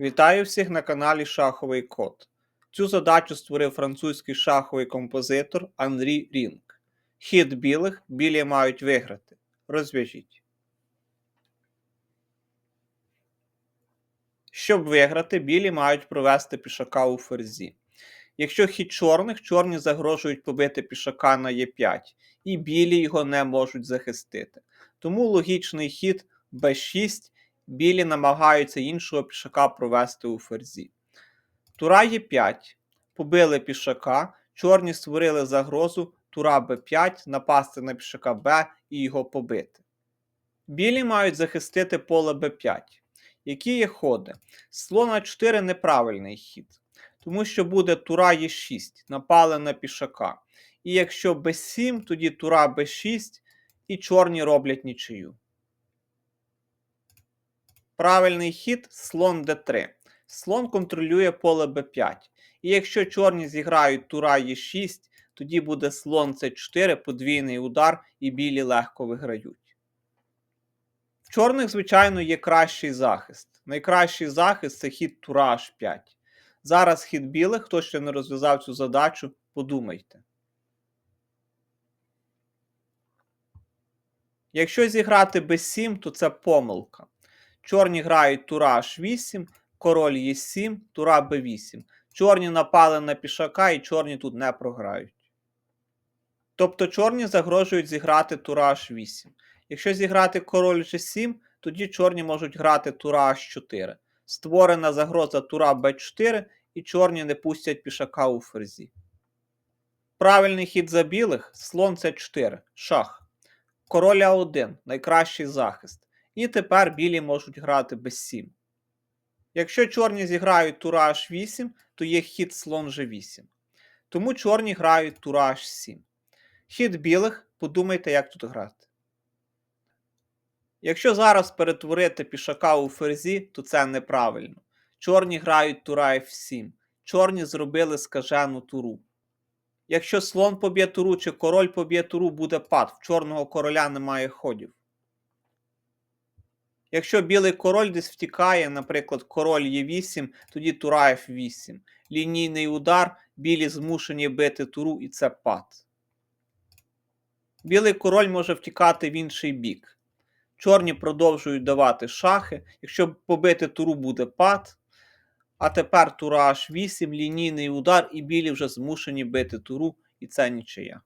Вітаю всіх на каналі Шаховий Код. Цю задачу створив французький шаховий композитор Анрі Рінг. Хід білих білі мають виграти. Розв'яжіть. Щоб виграти, білі мають провести пішака у ферзі. Якщо хід чорних, чорні загрожують побити пішака на Е5, і білі його не можуть захистити. Тому логічний хід b6 білі намагаються іншого пішака провести у ферзі. Тура Е5. Побили пішака, чорні створили загрозу тура Б5, напасти на пішака Б і його побити. Білі мають захистити поле Б5. Які є ходи? Слон А4 неправильний хід, тому що буде тура Е6, напали на пішака. І якщо Б7, тоді тура Б6 і чорні роблять нічию. Правильний хід слон d3. Слон контролює поле b5. І якщо чорні зіграють тура e6, тоді буде слон c4, подвійний удар, і білі легко виграють. В чорних, звичайно, є кращий захист. Найкращий захист це хід тура h5. Зараз хід білих, хто ще не розв'язав цю задачу, подумайте. Якщо зіграти b7, то це помилка. Чорні грають тура H8, король Е7, тура Б8. Чорні напали на пішака і чорні тут не програють. Тобто чорні загрожують зіграти тура H8. Якщо зіграти король G7, тоді чорні можуть грати тура H4. Створена загроза тура Б4, і чорні не пустять пішака у ферзі. Правильний хід за білих слон С4, шах. Король А1 найкращий захист. І тепер білі можуть грати без 7. Якщо чорні зіграють тура H8, то є хід слон G8. Тому чорні грають тура H7. Хід білих, подумайте, як тут грати. Якщо зараз перетворити пішака у ферзі, то це неправильно. Чорні грають тура F7. Чорні зробили скажену туру. Якщо слон поб'є туру чи король поб'є туру, буде пад. В чорного короля немає ходів. Якщо білий король десь втікає, наприклад, король Е8, тоді тура F8. Лінійний удар, білі змушені бити туру, і це пад. Білий король може втікати в інший бік. Чорні продовжують давати шахи. Якщо побити туру, буде пад. А тепер тура H8, лінійний удар, і білі вже змушені бити туру, і це нічия.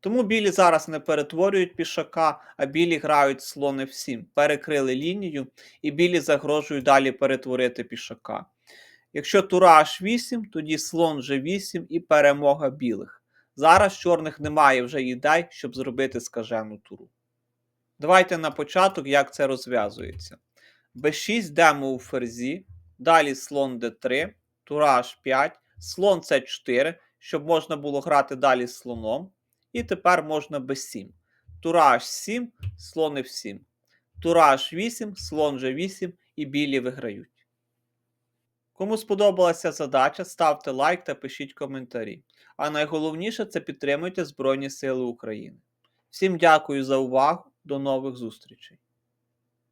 Тому білі зараз не перетворюють пішака, а білі грають слон F7, перекрили лінію, і білі загрожують далі перетворити пішака. Якщо тура H8, тоді слон G8 і перемога білих. Зараз чорних немає вже ідей, щоб зробити скажену туру. Давайте на початок, як це розв'язується. b6 йдемо у ферзі, далі слон d3, тура h5, слон c4, щоб можна було грати далі слоном. І тепер можна b7. Тура h7, слон f7. Тура h8, слон g8 і білі виграють. Кому сподобалася задача, ставте лайк та пишіть коментарі. А найголовніше це підтримуйте Збройні Сили України. Всім дякую за увагу, до нових зустрічей!